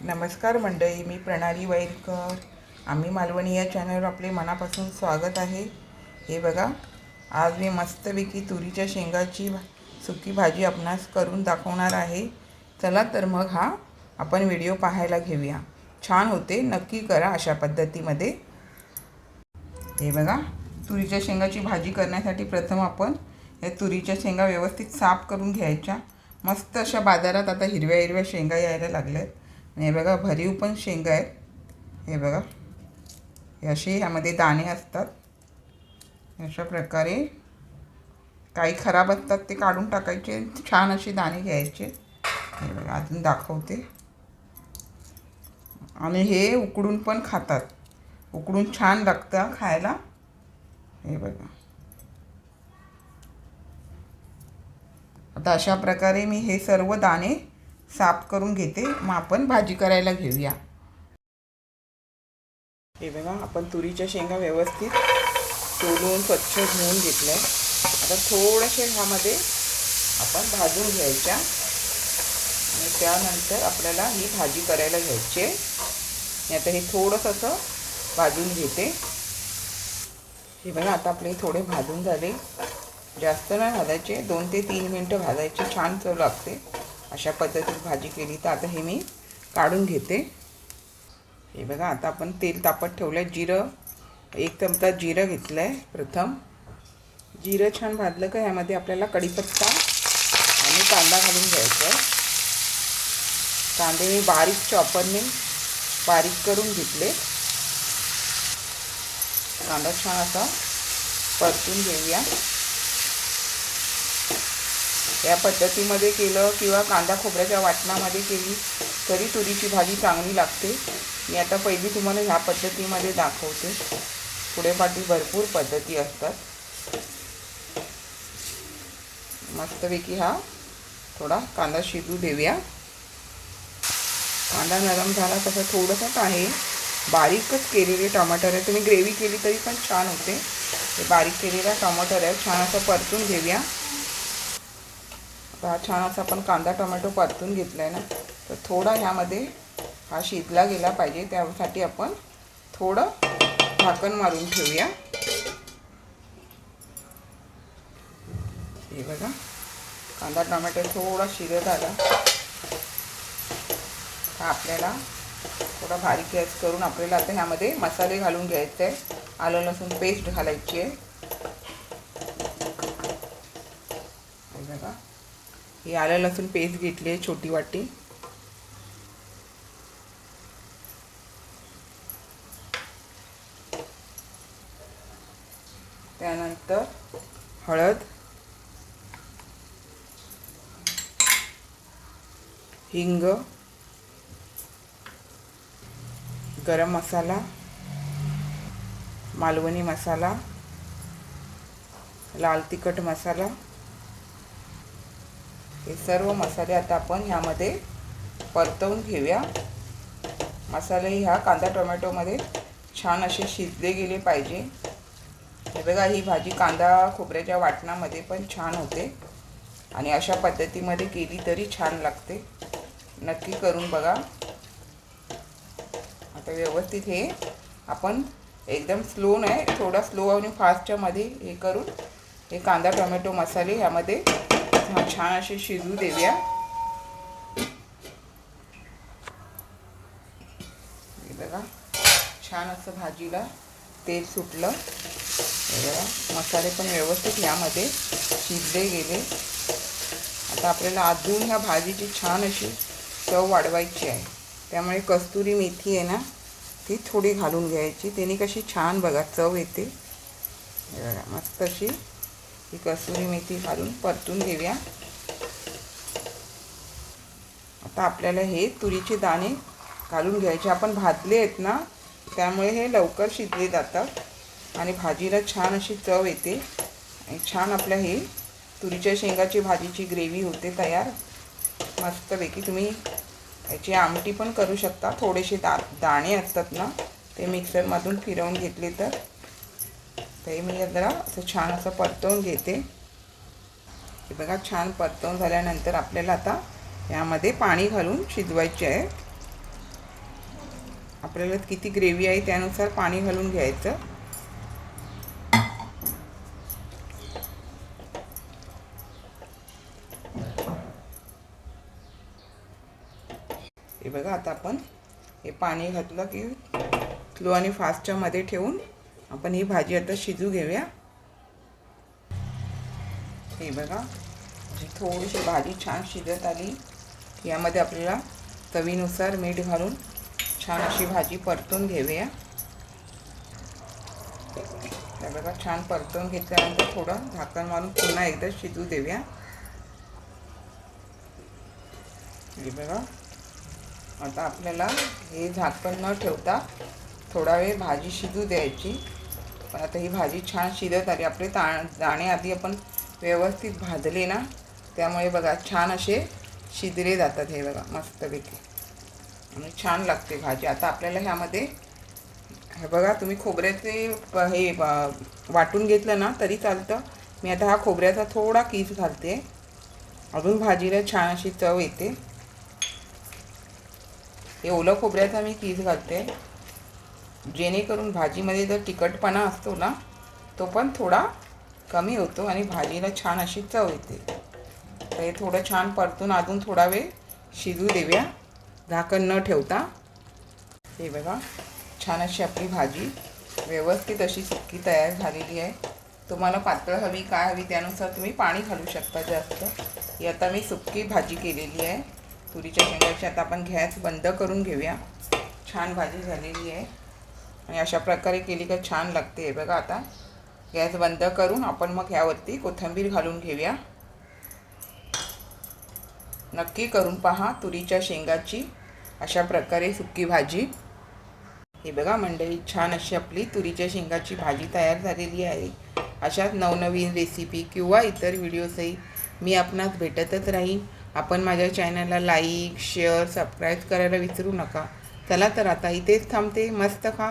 नमस्कार मंडळी मी प्रणाली वैरकर आम्ही मालवणी या चॅनलवर आपले मनापासून स्वागत आहे. हे बघा आज मी मस्तपैकी तुरीच्या शेंगाची भा- सुकी भाजी आपणास करून दाखवणार आहे. चला तर मग हा आपण व्हिडिओ पाहायला घेऊया. छान होते नक्की करा अशा पद्धतीमध्ये. हे बघा तुरीच्या शेंगाची भाजी करण्यासाठी प्रथम आपण या तुरीच्या शेंगा व्यवस्थित साफ करून घ्यायच्या. मस्त अशा बाजारात आता हिरव्या हिरव्या शेंगा यायला लागल्या आहेत आणि हे बघा भरीव पण शेंगा आहेत. हे बघा. हे असे ह्यामध्ये दाणे असतात. अशा प्रकारे काही खराब असतात ते काढून टाकायचे. छान असे दाणे घ्यायचे. हे बघा अजून दाखवते. आणि हे उकडून पण खातात. उकडून छान लागतं खायला. हे बघा. आता अशा प्रकारे मी हे सर्व दाणे साफ करून घेते. मग आपण भाजी करायला घेऊया. हे बघा आपण तुरीच्या शेंगा व्यवस्थित सोलून स्वच्छ धुवून घेतल्या. आता थोड्याशा ह्यामध्ये आपण भाजून घ्यायच्या. आणि त्यानंतर आपल्याला ही भाजी करायला घ्यायची आहे. मी आता हे थोडंसं असं भाजून घेते. हे बघा आता आपले थोडे भाजून झाले. जास्त नाही भाजायचे. दोन ते तीन मिनटं भाजायचे. छान चव लागते. अशा पद्धतीत भाजी केली तर आता हे मी काढून घेते. हे बघा आता आपण तेल तापत ठेवलं आहे जिरं एक चमचा जिरं घेतलं आहे प्रथम. जिरं छान भाजलं का ह्यामध्ये आपल्याला कढीपत्ता आणि कांदा घालून घ्यायचा. आहे कांदे मी बारीक चॉपरने बारीक करून घेतले. कांदा छान असा परतून घेऊया. या पद्धतीमध्ये केलं किंवा कांदा खोबऱ्याच्या वाटणामध्ये केली तरी तुरीची भाजी चांगली लागते. मी आता पहिली तुम्हाला ह्या पद्धतीमध्ये दाखवते. पुढे पाठी भरपूर पद्धती असतात. मस्तपैकी हा थोडा कांदा शिजू देऊया. कांदा नरम झाला तसं थोडंसंच आहे. बारीकच केलेले टमाटर आहे तुम्ही ग्रेव्ही केली तरी पण छान होते. बारीक केलेला टमाटर आहे छान असं परतून घेऊया. छान असा आपण कांदा टोमॅटो परतून घेतला आहे ना तर थोडा ह्यामध्ये हा शिजला गेला पाहिजे. त्यासाठी आपण थोडं झाकण मारून ठेवूया. हे बघा कांदा टोमॅटो थोडा शिजत आला. हा आपल्याला थोडा बारीक गॅस करून आपल्याला आता ह्यामध्ये मसाले घालून घ्यायचे. आहे आलं लसूण पेस्ट घालायची आहे हे बघा ही आलं लसूण पेस्ट घेतली आहे छोटी वाटी. त्यानंतर हळद. हिंग. गरम मसाला. मालवणी मसाला. लाल तिखट मसाला. हे सर्व मसाले आता आपण ह्यामध्ये परतवून घेऊया. मसाले ह्या कांदा टोमॅटोमध्ये छान असे शिजले गेले पाहिजे. हे बघा ही भाजी कांदा खोबऱ्याच्या वाटणामध्ये पण छान होते. आणि अशा पद्धतीमध्ये केली तरी छान लागते. नक्की करून बघा. आता व्यवस्थित हे आपण एकदम स्लो नाही थोडा स्लो आणि फास्टच्यामध्ये हे करून हे कांदा टोमॅटो मसाले ह्यामध्ये हा छान असे शिजू देऊया. बघा छान असं भाजीला तेल सुटलं. बघा मसाले पण व्यवस्थित ह्यामध्ये शिजले गेले. आता आपल्याला अजून ह्या भाजीची छान अशी चव वाढवायची आहे. त्यामुळे कस्तुरी मेथी आहे ना ती थोडी घालून घ्यायची. त्याने कशी छान बघा चव येते. बघा मस्त अशी ही कसुरी मेथी घालून परतून घेऊया. आता आपल्याला हे तुरीचे दाणे घालून घ्यायचे. आपण भाजले आहेत ना त्यामुळे हे लवकर शिजले जातात आणि भाजीला छान अशी चव येते. आणि छान आपल्या हे तुरीच्या शेंगाची भाजीची ग्रेव्ही होते तयार. मस्तपैकी तुम्ही याची आमटी पण करू शकता. थोडेसे दा दाणे असतात ना ते मिक्सरमधून फिरवून घेतले तर. ते मी जरा असं छान असं परतवून घेते. हे बघा छान परतवून झाल्यानंतर आपल्याला आता यामध्ये पाणी घालून शिजवायचे आहे. आपल्याला किती ग्रेव्ही आहे त्यानुसार पाणी घालून घ्यायचं. हे बघा आता आपण हे पाणी घातलं की स्लो आणि फास्टच्या मध्ये ठेवून आपण ही भाजी आता शिजू घेऊया. हे बघा जी थोडीशी भाजी छान शिजत आली. यामध्ये आपल्याला चवीनुसार मीठ घालून छान अशी भाजी परतून घेऊया. हे बघा छान परतून घेतल्यानंतर थोडं झाकण मारून पुन्हा एकदा शिजू देऊया. हे बघा आता आपल्याला हे झाकण न ठेवता थोडा वेळ भाजी शिजू द्यायची. पण आता ही भाजी छान शिजत आली. आपले ता दाणे आधी आपण व्यवस्थित भाजले ना त्यामुळे बघा छान असे शिजले जातात हे बघा मस्तपैकी. आणि छान लागते भाजी. आता आपल्याला ह्यामध्ये हे बघा तुम्ही खोबऱ्याचे हे वाटून घेतलं ना तरी चालतं. मी आता हा खोबऱ्याचा थोडा किस घालते. अजून भाजीला छान अशी चव येते. हे ओलं खोबऱ्याचा मी किस घालते. जेणेकरून भाजीमध्ये जर तिखटपणा असतो ना तो पण थोडा कमी होतो आणि भाजीला छान अशी चव येते. तर हे थोडं छान परतून अजून थोडा वेळ शिजू देऊया. झाकण न ठेवता. हे बघा छान अशी आपली भाजी व्यवस्थित अशी सुक्की तयार झालेली आहे. तुम्हाला पातळ हवी काय हवी त्यानुसार तुम्ही पाणी घालू शकता जास्त. ही आता मी सुक्की भाजी केलेली आहे. तुरीच्या शेंगाची आता आपण गॅस बंद करून घेऊया. छान भाजी झालेली आहे. आणि अशा प्रकारे केली का छान लागते. हे बघा आता. गॅस बंद करून आपण मग ह्यावरती कोथिंबीर घालून घेऊया. नक्की करून पहा तुरीच्या शेंगाची अशा प्रकारे सुक्की भाजी. हे बघा मंडळी छान अशी आपली तुरीच्या शेंगाची भाजी तयार झालेली आहे. अशाच नवनवीन रेसिपी किंवा इतर व्हिडिओसही मी आपणास भेटतच राहीन. आपण माझ्या चॅनलला लाईक शेअर सबस्क्राईब करायला विसरू नका. चला तर आता इथेच थांबते. मस्त खा.